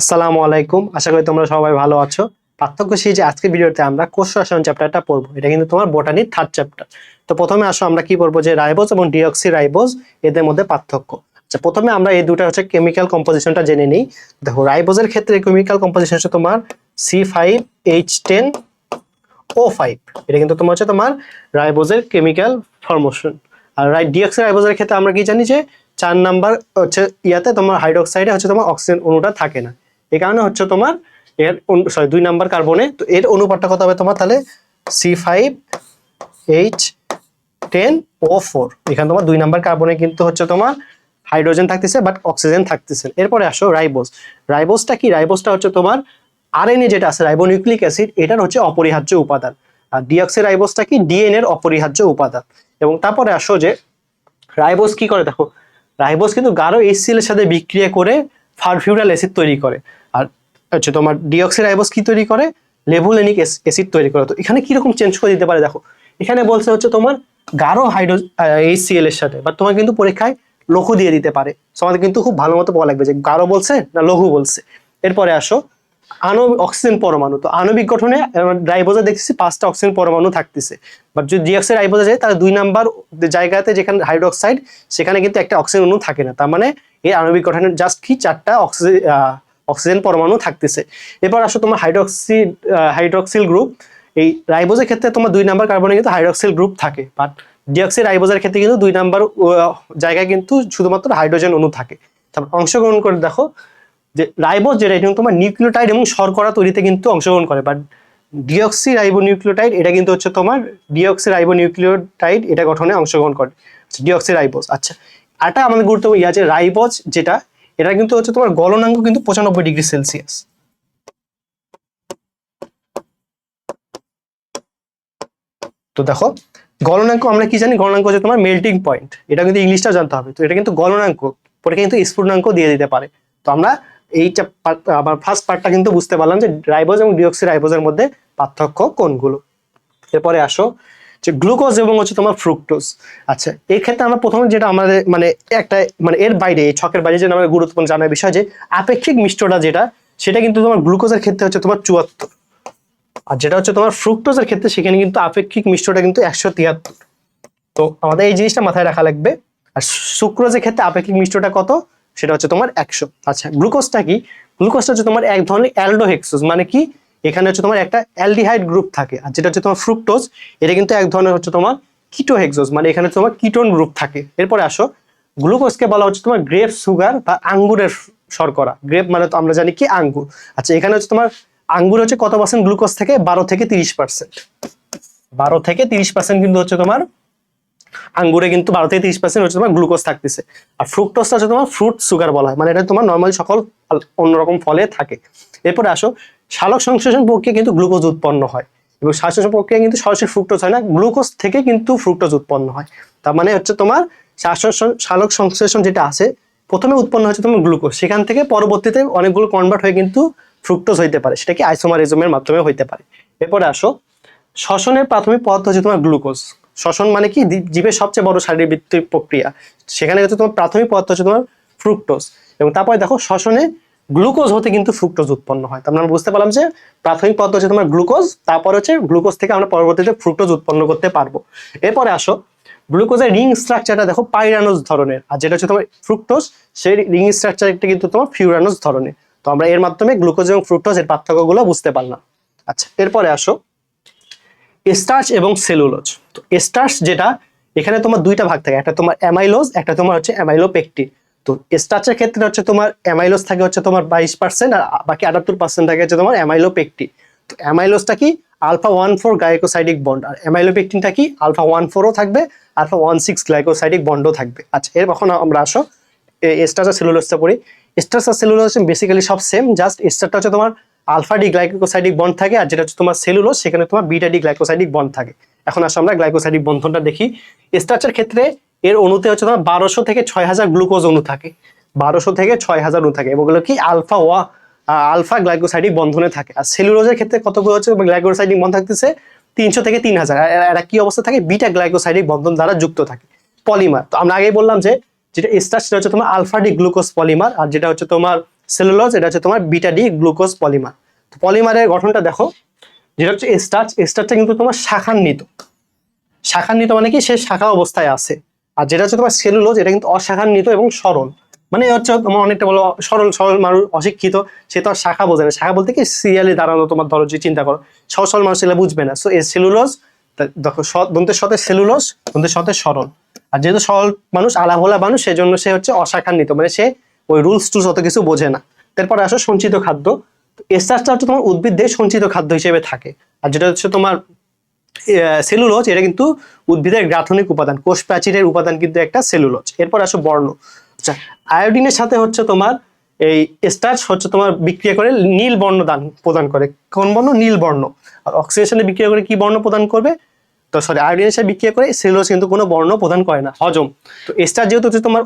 আসসালামু আলাইকুম। আশা করি তোমরা সবাই ভালো আছো। পার্থক্য সেই যে আজকের ভিডিওতে আমরা কোষ রসায়ন চ্যাপ্টারটা পড়ব। এটা কিন্তু তোমার বোটানির থার্ড চ্যাপ্টার তো প্রথমে আসো, আমরা কি পড়ব? যে রাইবোজ এবং ডিঅক্সি রাইবোজ এদের মধ্যে পার্থক্য। আচ্ছা প্রথমে আমরা এই দুটো হচ্ছে কেমিক্যাল কম্পোজিশনটা জেনে নিই। দেখো রাইবোজের ক্ষেত্রে কেমিক্যাল কম্পোজিশন হচ্ছে তোমার C five H ten O five এটা কিন্তু তোমার হচ্ছে তোমার রাইবোজের কেমিক্যাল ফরমেশন আর রাই ডিঅক্সি রাইবোজের ক্ষেত্রে আমরা কি জানি যে, চার নাম্বার হচ্ছে ইয়াতে তোমার হাইড্রোক্সাইডে হচ্ছে তোমার অক্সিজেন অণুটা থাকে না। এই কারণে হচ্ছে তোমার এর সরি দুই নাম্বার কার্বনে, তো এর অনুপাতটা কত হবে তোমার? তাহলে C five H ten O four এখানে তোমার দুই নাম্বার কার্বনে কিন্তু হচ্ছে তোমার হাইড্রোজেন থাকতেছে বাট অক্সিজেন থাকতেছে। এরপরে আসো রাইবোস রাইবোসটা কি? রাইবোসটা হচ্ছে তোমার আর আরএনএ যেটা আছে, রাইবোনিউক্লিক অ্যাসিড, এটার হচ্ছে অপরিহার্য উপাদান। আর ডিঅক্সি রাইবোজটা কি? ডিএনএর অপরিহার্য উপাদান। এবং তারপরে আসো যে রাইবোস কি করে? দেখো, রাইবোজ কিন্তু গাঢ় এইচসিএল এর সাথে বিক্রিয়া করে ফারফিউরাল অ্যাসিড তৈরি করে। আর হচ্ছে তোমার ডিঅক্সিরাইবোস কি তৈরি করে? লেভুলেনিক অ্যাসিড তৈরি করে। তো এখানে কীরকম চেঞ্জ করে দিতে পারে দেখো। এখানে বলছে হচ্ছে তোমার গাঢ় হাইড্রো এইচসিএল এর সাথে, বা তোমার কিন্তু পরীক্ষায় লঘু দিয়ে দিতে পারে। তোমাদের আমাদের কিন্তু খুব ভালো মতো বলা লাগবে যে গাঢ় বলছে না লঘু বলছে। এরপরে আসো আণবিক অক্সিজেন পরমাণু। তো আণবিক গঠনে রাইবোজে দেখতেছি, পাঁচটা অক্সিজেন পরমাণু থাকতেছে। বাট যদি ডিঅক্সাইড রাইবোজে যায়, তাহলে দুই নাম্বার জায়গাতে যেখানে হাইড্রোক্সাইড সেখানে কিন্তু একটা অক্সিজেন অণু থাকে না। তার মানে এই আণবিক গঠনের জাস্ট কি? চারটা অক্সিজেন পরমাণু থাকতেছে। এরপর আসো তোমার হাইড্রক্সি হাইড্রক্সিল গ্রুপ এই রাইবোজের ক্ষেত্রে তোমার দুই নাম্বার কার্বনে কিন্তু হাইড্রক্সিল গ্রুপ থাকে। বাট ডিঅক্সি রাইবোজের ক্ষেত্রে কিন্তু দুই নাম্বার জায়গায় কিন্তু শুধুমাত্র হাইড্রোজেন অণু থাকে। তারপর অংশগ্রহণ করে দেখো। যে রাইবোজ যেটা এটা তোমার নিউক্লিওটাইড এবং শর্করা তৈরিতে কিন্তু অংশগ্রহণ করে বাট ডিঅক্সি রাইবো নিউক্লিওটাইড এটা কিন্তু হচ্ছে তোমার ডিঅক্সি রাইবো নিউক্লিওটাইড এটা গঠনে অংশগ্রহণ করে ডিঅক্সি রাইবোজ আচ্ছা আরটা আমাদের গুরুত্বপূর্ণ ইয়ে আছে রাইবোজ যেটা, এটা কিন্তু হচ্ছে তোমার গলনাঙ্ক কিন্তু পঁচানব্বই ডিগ্রি সেলসিয়াস। তো দেখো, গলনাঙ্ক আমরা কি জানি? গলনাঙ্ক হচ্ছে তোমার মেল্টিং পয়েন্ট এটা কিন্তু ইংলিশটা জানতে হবে, তো এটা কিন্তু গলনাঙ্ক পরে কিন্তু স্ফুটনাঙ্ক দিয়ে দিতে পারে। তো আমরা এইটা আবার ফার্স্ট পার্টটা কিন্তু বুঝতে পারলাম যে রাইবোজ এবং ডিঅক্সি রাইবোজের মধ্যে পার্থক্য কোনগুলো। এরপরে আসো, যে গ্লুকোজ এবং হচ্ছে তোমার ফ্রুক্টোজ। আচ্ছা এই ক্ষেত্রে আমরা প্রথমে যেটা আমাদের মানে একটা মানে এর বাইরে, এই ছকের বাইরে যেটা আমাদের গুরুত্বপূর্ণ জানার বিষয় যে আপেক্ষিক মিষ্টটা যেটা, সেটা কিন্তু তোমার গ্লুকোজের ক্ষেত্রে হচ্ছে তোমার চুয়াত্তর। আর যেটা হচ্ছে তোমার ফ্রুক্টোজের ক্ষেত্রে, সেখানে কিন্তু আপেক্ষিক মিষ্টটা কিন্তু একশো তিয়াত্তর। তো আমাদের এই জিনিসটা মাথায় রাখা লাগবে। আর সুক্রোজের ক্ষেত্রে আপেক্ষিক মিষ্টটা কত? সেটা হচ্ছে তোমার একশো। আচ্ছা গ্লুকোজটা কি? গ্লুকোজটা হচ্ছে তোমার এক ধরনের অ্যালডোহেক্সোজ মানে কি? এখানে হচ্ছে তোমার একটা অ্যালডিহাইড গ্রুপ থাকে, আর যেটা হচ্ছে তোমার ফ্রুক্টোজ, এটা কিন্তু এক ধরনের হচ্ছে তোমার কিটোহেক্সোজ মানে এখানে তোমার কিটোন গ্রুপ থাকে। এরপরে আসো, গ্লুকোজকে বলা হচ্ছে তোমার গ্রেপ সুগার বা আঙ্গুরের শর্করা। গ্রেপ মানে তো আমরা জানি কি? আঙ্গুর। আচ্ছা এখানে হচ্ছে তোমার আঙ্গুর হচ্ছে কত পার্সেন্ট গ্লুকোজ থেকে? বারো থেকে তিরিশ পার্সেন্ট বারো থেকে তিরিশ পার্সেন্ট কিন্তু হচ্ছে তোমার আঙ্গুরে কিন্তু বারো থেকে তিরিশ পার্সেন্ট হচ্ছে তোমার গ্লুকোজ থাকতেছে। আর ফ্রুক্টোজটা হচ্ছে তোমার ফ্রুট সুগার বলা হয়। মানে এটা তোমার নর্মাল সকল অন্যরকম ফলে থাকে। এরপরে আসো সালোক সংশ্লেষণ প্রক্রিয়া কিন্তু গ্লুকোজ উৎপন্ন হয়। এবং সংশ্লেষণ প্রক্রিয়া কিন্তু সরাসরি ফ্রুক্টোজ হয় না গ্লুকোজ থেকে কিন্তু ফ্রুক্টোজ উৎপন্ন হয়। তার মানে হচ্ছে তোমার শ্বাস- সালোক সংশ্লেষণ যেটা আছে, প্রথমে উৎপন্ন হচ্ছে তোমার গ্লুকোজ সেখান থেকে পরবর্তীতে অনেকগুলো কনভার্ট হয়ে কিন্তু ফ্রুক্টোজ হইতে পারে। সেটা কি আইসোমারিজমের মাধ্যমে হইতে পারে। এরপরে আসো, শ্বসনের প্রাথমিক পদার্থ হচ্ছে তোমার গ্লুকোজ শ্বসন মানে কি? জীবের সবচেয়ে বড় শারীরবৃত্তিক প্রক্রিয়া। সেখানে হচ্ছে তোমার প্রাথমিক পদার্থ হচ্ছে তোমার ফ্রুক্টোজ। এবং তারপরে দেখো, শ্বসনে গ্লুকোজ হতে কিন্তু ফ্রুক্টোজ উৎপন্ন হয়। তার মানে আমরা বুঝতে পারলাম যে প্রাথমিক পদার্থ হচ্ছে তোমার গ্লুকোজ, তারপর হচ্ছে গ্লুকোজ থেকে আমরা পরবর্তীতে ফ্রুক্টোজ উৎপন্ন করতে পারব। এরপরে আসো, গ্লুকোজের রিং স্ট্রাকচারটা দেখো পাইরানোজ ধরনের। আর যেটা হচ্ছে তোমার ফ্রুক্টোজ, সেই রিং স্ট্রাকচারটা কিন্তু তোমার ফিউরানোজ ধরনের। তো আমরা এর মাধ্যমে গ্লুকোজ এবং ফ্রুক্টোজ এর পার্থক্যগুলো বুঝতে পারলাম। আচ্ছা এরপরে আসো। স্টার্চ এবং সেলুলোজ তো স্টার্চ যেটা, এখানে তোমার দুইটা ভাগ থাকে, একটা তোমার অ্যামাইলোজ একটা তোমার হচ্ছে অ্যামাইলোপেকটিন তো স্টার্চের ক্ষেত্রে হচ্ছে তোমার অ্যামাইলোজ থাকে হচ্ছে তোমার বাইশ পার্সেন্ট আর বাকি আটাত্তর পার্সেন্ট থাকে হচ্ছে তোমার অ্যামাইলোপেকটিন তো অ্যামাইলোজটা কি? Alpha one four glycosidic bond আর অ্যামাইলোপেকটিনটা কি? আলফা ওয়ান ফোরও থাকবে আলফা ওয়ান সিক্স গ্লাইকোসাইডিক বন্ডও থাকবে। আচ্ছা এর কখন আমরা আসো স্টার্চ আর সেলুলোজটা পড়ি। স্টার্চ আর সেলুলোজ বেসিক্যালি সব সেম জাস্ট স্টারটা হচ্ছে তোমার আলফা ডি গ্লাইকোসাইডিক বন্ড থাকে আর যেটা হচ্ছে তোমার সেলুলোজ, সেখানে তোমার বিটা ডি গ্লাইকোসাইডিক বন্ড থাকে। এখন আসো আমরা গ্লাইকোসাইডিক বন্ধনটা দেখি। স্টার্চের ক্ষেত্রে এর অণুতে হচ্ছে তোমার বারোশো থেকে ছয় হাজার গ্লুকোজ অণু থাকে। বারোশো থেকে ছয় হাজার অণু থাকে। এবং কি আলফা ওয়া আলফা গ্লাইকোসাইডিক বন্ধনে থাকে। আর সেলুলোজের ক্ষেত্রে কতগুলো হচ্ছে গ্লাইকোসাইডিক বন্ধন থাকতেছে? তিনশো থেকে তিন হাজার। এরা কি অবস্থা থাকে? বিটা গ্লাইকোসাইডিক বন্ধন দ্বারা যুক্ত থাকে। পলিমার। তো আমরা আগেই বললাম যে, যেটা স্টার্চ সেটা হচ্ছে তোমার আলফা ডি গ্লুকোজ পলিমার। আর যেটা হচ্ছে তোমার সেলুলোজ, এটা হচ্ছে তোমার বিটা ডি গ্লুকোজ পলিমার। তো পলিমারের গঠনটা দেখো, যেটা হচ্ছে স্টার্চ, স্টার্চটা কিন্তু তোমার শাখান্বিত। শাখান্বিত মানে কি? সে শাখা অবস্থায় আছে। আর যেটা হচ্ছে তোমার সেলুলোজ, এটা কিন্তু অশাখান্বিত এবং সরল। মানে হচ্ছে তোমার অনেকটা বলো সরল সরল মানুষ, অশিক্ষিত, সে তো আর শাখা বোঝে না। শাখা বলতে কি? সিরিয়ালি দাঁড়ানো, তোমার ধরো যে চিন্তা করো। সহজ সরল মানুষ এগুলো বুঝবে না। সো এই সেলুলোজ দেখো দন্তের সাথে সেলুলোজ দন্তের সাথে সরল। আর যেহেতু সরল মানুষ, আলাভোলা মানুষ, সেজন্য সে হচ্ছে অশাখান্বিত। মানে সে ওই রুলস টুলস অত কিছু বোঝে না। তারপরে আসো সঞ্চিত খাদ্য। এস্টার্চটা হচ্ছে তোমার উদ্ভিদের সঞ্চিত খাদ্য হিসেবে থাকে। আর যেটা হচ্ছে তোমার সেলুলোজ এটা কিন্তু উদ্ভিদের গাঠনিক উপাদান কোষ প্রাচীরের উপাদান কিন্তু একটা সেলুলোজ এরপর আসো বর্ণ। আচ্ছা আয়োডিনের সাথে হচ্ছে তোমার এই স্টার্চ হচ্ছে তোমার বিক্রিয়া করে নীল বর্ণ দান প্রদান করে। কোন বর্ণ? নীল বর্ণ। আর অক্সিডেশনে বিক্রিয়া করে কি বর্ণ প্রদান করবে? সরি আয়োডিনের সাথে বিক্রিয়া করে সেলুলোজ কিন্তু কোনো বর্ণ প্রদান করে না, হজম। তো স্টার যেহেতু হচ্ছে তোমার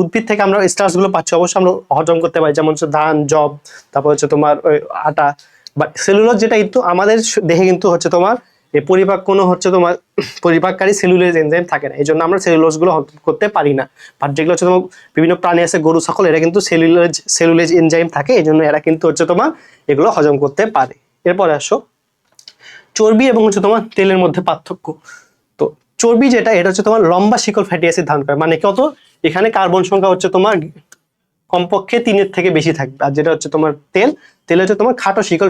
উদ্ভিদ থেকে আমরা স্টার্চগুলো পাচ্ছি, অবশ্যই আমরা হজম করতে পারি, যেমন হচ্ছে ধান জব তারপর হচ্ছে তোমার আটা। বা সেলুলোজ যেটা কিন্তু আমাদের দেহে কিন্তু হচ্ছে তোমার এই পরিপাক কোনো হচ্ছে তোমার পরিপাককারী সেলুলোজ এনজাইম থাকে না এই জন্য আমরা সেলুলোজগুলো হজম করতে পারি না। বাট যেগুলো হচ্ছে তোমার বিভিন্ন প্রাণী আছে, গরু, ছাগল, এরা কিন্তু সেলুলোজ সেলুলোজ এনজাইম থাকে এই জন্য এরা কিন্তু হচ্ছে তোমার এগুলো হজম করতে পারে। এরপরে আসো। চর্বি এবং হচ্ছে তোমার তেলের মধ্যে পার্থক্য। তো চর্বি যেটা, এটা হচ্ছে তোমার লম্বা শিকল ফ্যাটি অ্যাসিড ধারণ করে। মানে কত এখানে কার্বন সংখ্যা হচ্ছে তোমার কমপক্ষে তিনের থেকে বেশি থাকবে। আর যেটা হচ্ছে তোমার তেল তেল হচ্ছে তোমার খাটো শিকল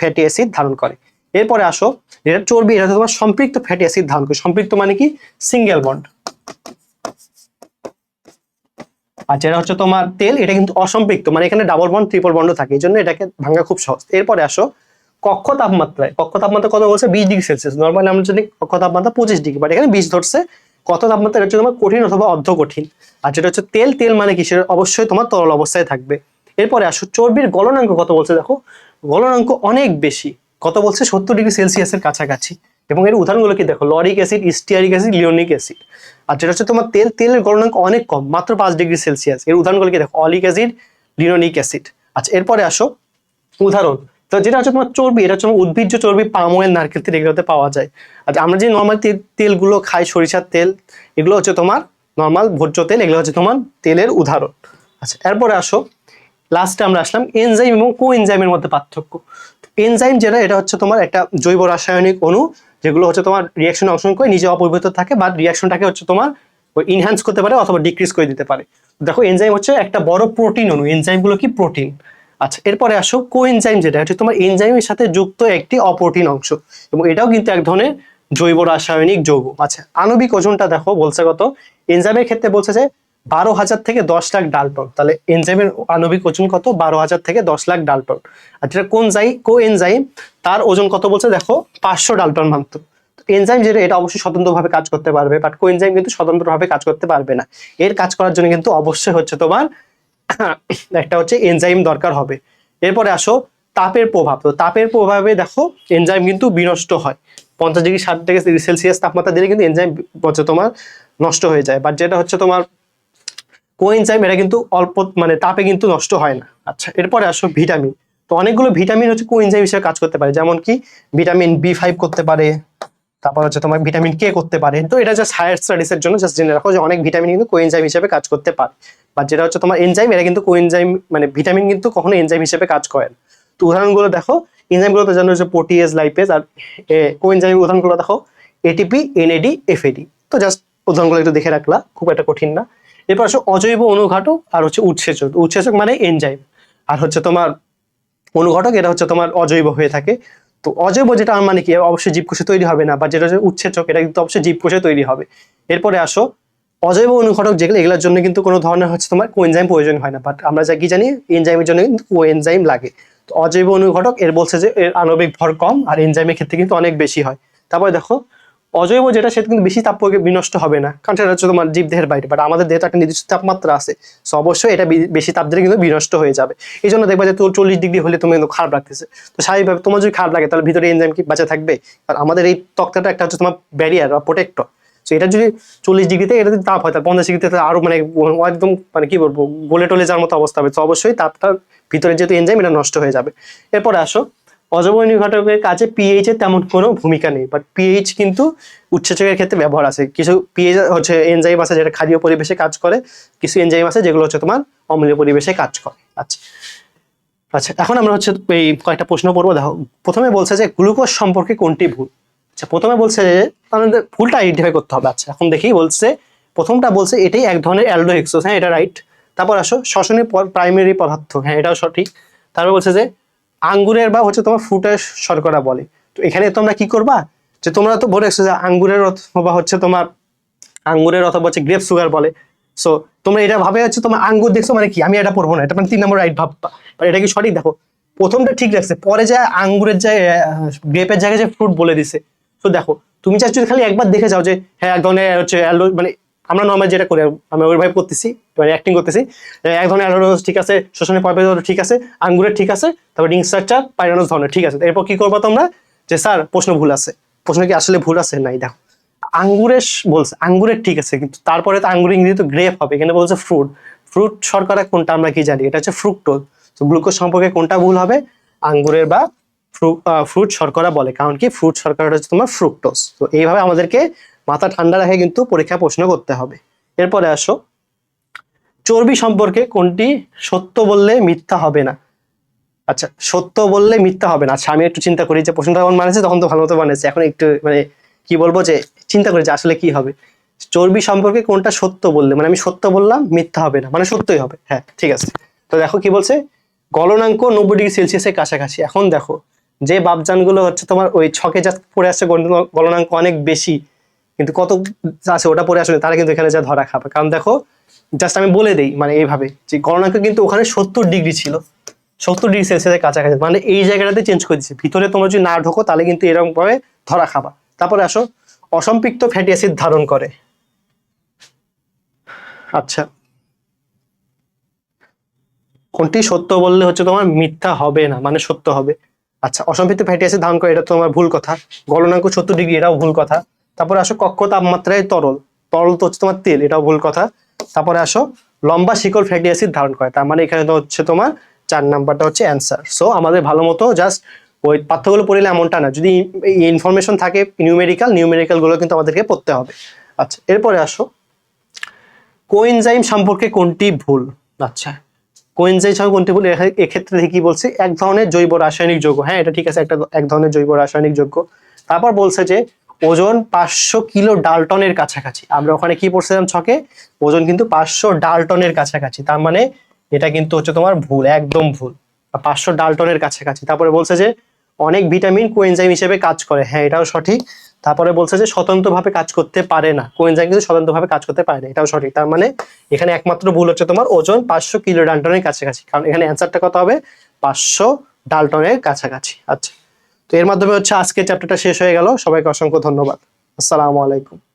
ফ্যাটি অ্যাসিড ধারণ করে। এরপরে আসো, যেটা চর্বি, এটা হচ্ছে তোমার সম্পৃক্ত ফ্যাটি অ্যাসিড ধারণ করে। সম্পৃক্ত মানে কি? সিঙ্গেল বন্ড আর যেটা হচ্ছে তোমার তেল, এটা কিন্তু অসম্পৃক্ত। মানে এখানে ডাবল বন্ড ট্রিপল বন্ড থাকে। এই জন্য এটাকে ভাঙা খুব সহজ। এরপরে আসো কক্ষ তাপমাত্রায়, কক্ষ তাপমাত্রা কত বলছে? বিশ ডিগ্রি সেলসিয়াস। নর্মালি আমরা জানি কক্ষ তাপমাত্রা পঁচিশ ডিগ্রি বাট এখানে বিশ ধরছে। কত তাপমাত্রা, এটা হচ্ছে তোমার কঠিন অথবা অর্ধ কঠিন আর যেটা হচ্ছে তেল তেল মানে কি? সেটা অবশ্যই তোমার তরল অবস্থায় থাকবে। এরপরে আসো, চর্বির গলনাঙ্ক কত বলছে দেখো? গলনাঙ্ক অনেক বেশি, কত বলছে? সত্তর ডিগ্রি সেলসিয়াসের কাছাকাছি। এবং এর উদাহরণগুলো কি দেখো? Lauric acid stearic acid, লিওনিক acid. আর যেটা হচ্ছে তোমার তেল, তেলের গলনাঙ্ক অনেক কম, মাত্র পাঁচ ডিগ্রি সেলসিয়াস। এর উদাহরণগুলো কি দেখো? অলিক অ্যাসিড লিনোনিক অ্যাসিড। আচ্ছা এরপরে আসো, উদাহরণ। তো যেটা হচ্ছে তোমার চর্বি, এটা হচ্ছে উদ্ভিজ্জ চর্বি পাম অয়েল নারকেল, তেল এগুলোতে পাওয়া যায়। আচ্ছা আমরা যে নর্মাল তেল, তেলগুলো খাই, সরিষার তেল, এগুলো হচ্ছে তোমার নর্মাল ভোজ্য তেল, এগুলো হচ্ছে তোমার তেলের উদাহরণ। আচ্ছা এরপরে আসো। লাস্টে আমরা আসলাম এনজাইম এবং কো এনজাইমের মধ্যে পার্থক্য। এনজাইম যেটা, এটা হচ্ছে তোমার একটা জৈব রাসায়নিক অণু, যেগুলো হচ্ছে তোমার রিয়াকশনে অংশগ্রহণ করে নিজে অপরিবর্তিত থাকে বা রিয়াকশনটাকে হচ্ছে তোমার ইনহ্যান্স করতে পারে অথবা ডিক্রিজ করে দিতে পারে। দেখো এনজাইম হচ্ছে একটা বড় প্রোটিন অণু এনজাইমগুলো কি প্রোটিন আচ্ছা এরপরে আসো কো এনজাইম যেটা হচ্ছে তোমার এনজাইমের সাথে যুক্ত একটি অপ্রোটিন অংশ এবং এটাও কিন্তু এক ধরনের জৈব রাসায়নিক যৌগ। আচ্ছা আণবিক ওজনটা দেখো, বলছে কত? এনজাইমের ক্ষেত্রে বলছে যে বারো হাজার থেকে দশ লাখ ডালটন। তাহলে এনজাইমের আণবিক ওজন কত? বারো হাজার থেকে দশ লাখ ডালটন। আর যেটা কোন যাই কো এনজাইম তার ওজন কত বলছে? দেখো, পাঁচশো ডালটন মাত্র। এনজাইম যেটা, এটা অবশ্যই স্বতন্ত্রভাবে কাজ করতে পারবে বাট কোএনজাইম কিন্তু স্বতন্ত্রভাবে কাজ করতে পারবে না। এর কাজ করার জন্য কিন্তু অবশ্যই হচ্ছে তোমার একটা হচ্ছে এনজাইম দরকার হবে। এরপরে আসো তাপের প্রভাব। তো তাপের প্রভাবে দেখো এনজাইম কিন্তু বিনষ্ট হয়। পঞ্চাশ ডিগ্রি ষাট ডিগ্রি সেলসিয়াস তাপমাত্রা দিলে কিন্তু এনজাইম হচ্ছে তোমার নষ্ট হয়ে যায়। বাট যেটা হচ্ছে তোমার কোএনজাইম এটা কিন্তু অল্প মানে তাপে কিন্তু নষ্ট হয় না। আচ্ছা। এরপরে আসো ভিটামিন তো অনেকগুলো ভিটামিন হচ্ছে কোএনজাইম হিসেবে কাজ করতে পারে। যেমন কি ভিটামিন বি ফাইভ করতে পারে। তারপর হচ্ছে তোমার ভিটামিন কে করতে পারে। তো এটা জাস্ট হায়ার স্টাডিজ এর জন্য জাস্ট জেনে রাখো যে অনেক ভিটামিন কিন্তু কোএনজাইম হিসেবে কাজ করতে পারে। বা যেটা হচ্ছে তোমার এনজাইম এটা কিন্তু কোএনজাইম মানে ভিটামিন কিন্তু কখনো এনজাইম হিসেবে কাজ করে না। তো উদাহরণগুলো দেখো এনজাইমগুলোতে জানো হচ্ছে প্রোটিএস লাইপেজ আর কোএনজাইম উদাহরণগুলো দেখো এটিপি এনএডি এফএডি তো জাস্ট উদাহরণগুলো একটু দেখে রাখলা, খুব একটা কঠিন না। এরপর আসো অজৈব অনুঘটক আর হচ্ছে উৎসেচক। উৎসেচক মানে এনজাইম আর হচ্ছে তোমার অনুঘটক এটা হচ্ছে তোমার অজৈব হয়ে থাকে। তো অজৈব যেটা মানে কি অবশ্যই জীবকোষে তৈরি হবে না, বা যেটা উচ্ছেচক এটা কিন্তু অবশ্যই জীবকোষে তৈরি হবে। এরপরে আসো, অজৈব অনুঘটক যেগুলো, এগুলোর জন্য কিন্তু কোনো ধরনের হচ্ছে তোমার কোএনজাইম প্রয়োজন হয় না বাট আমরা যা কি জানি, এনজাইমের জন্য কিন্তু কোএনজাইম লাগে। তো অজৈব অনুঘটক, এর বলছে যে এর আণবিক ভর কম, আর এনজাইমের ক্ষেত্রে কিন্তু অনেক বেশি হয়। তারপরে দেখো অজৈব যেটা, সেটা কিন্তু বেশি তাপ বিনষ্ট হবে না। কারণ সেটা হচ্ছে তোমার জীবদেহের বাইরে। বাট আমাদের দেহে একটা নির্দিষ্ট তাপমাত্রা আছে। সো অবশ্যই এটা বেশি তাপ দিলে কিন্তু বিনষ্ট হয়ে যাবে। এই জন্য দেখবা যে তোর চল্লিশ ডিগ্রি হলে তুমি কিন্তু খারাপ লাগতেছে। তো স্বাভাবিকভাবে তোমার যদি খারাপ লাগে, তাহলে ভিতরে এনজাইম কি বাঁচা থাকবে? আর আমাদের এই তক্তাটা একটা হচ্ছে তোমার ব্যারিয়ার বা প্রোটেক্টর তো এটা যদি চল্লিশ ডিগ্রিতে, এটা যদি তাপ হয়, তাহলে পঞ্চাশ ডিগ্রিতে তাহলে আরও মানে একদম মানে কি বলব, গোলে টোলে যাওয়ার মতো অবস্থা হবে। তো অবশ্যই তাপটার ভিতরে যেহেতু এনজাইম এটা নষ্ট হয়ে যাবে। এরপরে আসো। অজবনীয় ঘটকের কাছে পিএইচ এর তেমন কোনো ভূমিকা নেই বাট পিএইচ কিন্তু উৎসেচকের ক্ষেত্রে ব্যবহার আছে। কিছু পিএইচ হচ্ছে এনজাইম আছে যেটা ক্ষারীয় পরিবেশে কাজ করে, কিছু এনজাইম আছে যেগুলো হচ্ছে তোমার অম্লীয় পরিবেশে কাজ করে। আচ্ছা। আচ্ছা এখন আমরা হচ্ছে এই কয়েকটা প্রশ্ন করব। দেখো, প্রথমে বলছে যে গ্লুকোজ সম্পর্কে কোনটি ভুল? আচ্ছা প্রথমে বলছে যে আমাদের ভুলটা আইডেন্টিফাই করতে হবে। আচ্ছা এখন দেখি বলছে, প্রথমটা বলছে এটাই এক ধরনের অ্যালডোহেক্সোস হ্যাঁ এটা রাইট তারপর আসো শ্বসনের প্রাইমারি পদার্থ হ্যাঁ এটাও সঠিক। তারপর বলছে যে আঙ্গুরের বা হচ্ছে তোমার ফ্রুটের শর্করা বলে। তো এখানে তোমরা কি করবা? যে তোমরা তো বলে এসছো যে আঙ্গুরের অথবা হচ্ছে তোমার আঙ্গুরের অথবা হচ্ছে গ্রেপ সুগার বলে। সো তোমরা এটা ভাবে হচ্ছে তোমার আঙ্গুর দেখছ মানে কি? আমি এটা পড়ব না, এটা মানে তিন নম্বর রাইট ভাববা But এটা কি সঠিক? দেখো, প্রথমটা ঠিক রাখছে পরে যা আঙ্গুরের জায়গায় গ্রেপের জায়গায় যে ফ্রুট বলে দিছে। তো দেখো, তুমি চাচ্ছ খালি একবার দেখে যাও যে হ্যাঁ এক ধরনের হচ্ছে মানে আমরা নর্মাল যেটা করি, আমি ওইভাবে করতেছি মানে অ্যাক্টিং করতেছি। এক ধরনের অ্যালোরোস ঠিক আছে শোষণের পর্বে ঠিক আছে, আঙ্গুরের ঠিক আছে, তারপর রিং স্ট্রাকচার পাইরানোস ধরনের ঠিক আছে। এরপর কি করব তোমরা? যে স্যার, প্রশ্ন ভুল আছে। প্রশ্ন কি আসলে ভুল আছে? নাই, দেখো। আঙ্গুরের বলছে, আঙ্গুরের ঠিক আছে, কিন্তু তারপরে তো আঙ্গুর ইংরেজি তো গ্রেপ হবে, এখানে বলছে ফ্রুট ফ্রুট শর্করা কোনটা আমরা কি জানি? এটা হচ্ছে ফ্রুক্টোজ তো গ্লুকোজ সম্পর্কে কোনটা ভুল হবে? আঙ্গুরের বা ফ্রুট শর্করা বলে। কারণ কি? ফ্রুট শর্করাটা হচ্ছে তোমার ফ্রুক্টোজ তো এইভাবে আমাদেরকে মাথা ঠান্ডা রেখে কিন্তু পরীক্ষা প্রশ্ন করতে হবে। এরপরে আসো, চর্বি সম্পর্কে কোনটি সত্য বললে মিথ্যা হবে না? আচ্ছা সত্য বললে মিথ্যা হবে না। আচ্ছা আমি একটু চিন্তা করি যে প্রশ্নটা যখন বানিয়েছে তখন তো ভালো মতো বানিয়েছে। এখন একটু মানে কি বলব যে চিন্তা করি যে আসলে কি হবে। চর্বি সম্পর্কে কোনটা সত্য বললে? মানে আমি সত্য বললাম, মিথ্যা হবে না। মানে সত্যই হবে। হ্যাঁ ঠিক আছে। তো দেখো কি বলছে? গলনাঙ্ক নব্বই ডিগ্রি সেলসিয়াসের কাছাকাছি। এখন দেখো, যে বাপজানগুলো হচ্ছে তোমার ওই ছকে যা পড়ে আসছে গলনাঙ্ক অনেক বেশি। কিন্তু কত আছে ওটা পড়ে আসলে তারা কিন্তু এখানে যা ধরা খাবে। কারণ দেখো জাস্ট আমি বলে দিই মানে এইভাবে, যে গলনাঙ্ক কিন্তু ওখানে সত্তর ডিগ্রি ছিল। সত্তর ডিগ্রি সেলসিয়াসের কাছাকাছি। মানে এই জায়গাটাতে চেঞ্জ করে দিচ্ছে ভিতরে তোমরা যদি না ঢোকো, তাহলে কিন্তু এরকম ভাবে ধরা খাবা। তারপরে আসো, অসম্পৃক্ত ফ্যাটি অ্যাসিড ধারণ করে। আচ্ছা। কোনটি সত্য বললে হচ্ছে তোমার মিথ্যা হবে না মানে সত্য হবে। আচ্ছা অসম্পৃক্ত ফ্যাটি অ্যাসিড ধারণ করে, এটা তোমার ভুল কথা। গলনাঙ্ক সত্তর ডিগ্রি, এটাও ভুল কথা। তারপরে আসো কক্ষ তাপমাত্রায় তরল। তরল তো হচ্ছে তোমার তেল, এটাও ভুল কথা। তারপরে আসো, লম্বা শিকল ফ্যাটি অ্যাসিড ধারণ করে। তার মানে এখানে তো হচ্ছে তোমার চার নাম্বারটা হচ্ছে অ্যান্সার। সো আমাদের ভালো মতো জাস্ট ওই পাঠ্যগুলো পড়লে এমনটা না। যদি ইনফরমেশন থাকে নিউমেরিক্যাল নিউমেরিক্যালগুলো কিন্তু আমাদেরকে পড়তে হবে। আচ্ছা এরপরে আসো। কোএনজাইম সম্পর্কে কোনটি ভুল? আচ্ছা কোয়েনজাইম সম্পর্কে কোনটি ভুল? এক্ষেত্রে কি বলছে, এক ধরনের জৈব রাসায়নিক যৌগ। হ্যাঁ এটা ঠিক আছে, একটা এক ধরনের জৈব রাসায়নিক যৌগ। তারপর বলছে যে ওজন পাঁচশো কিলো ডালটনের কাছাকাছি। আমরা ওখানে কি পড়ছিলাম ছকে? ওজন কিন্তু পাঁচশো ডালটনের কাছাকাছি। তার মানে এটা কিন্তু হচ্ছে তোমার ভুল, একদম ভুল। পাঁচশো ডালটনের কাছাকাছি। তারপরে বলছে যে অনেক ভিটামিন কোএনজাইম হিসেবে কাজ করে। হ্যাঁ এটাও সঠিক। তারপরে বলছে যে স্বতন্ত্রভাবে কাজ করতে পারে না। কোএনজাইম কিন্তু স্বতন্ত্রভাবে কাজ করতে পারে না। এটাও সঠিক। তার মানে এখানে একমাত্র ভুল হচ্ছে তোমার ওজন পাঁচশো কিলো ডালটনের কাছাকাছি। কারণ এখানে অ্যান্সারটা কত হবে? পাঁচশো ডালটনের কাছাকাছি। আচ্ছা। তো এর মাধ্যমে হচ্ছে আজকে চ্যাপ্টারটা শেষ হয়ে গেল। সবাইকে অসংখ্য ধন্যবাদ। আসসালামু আলাইকুম।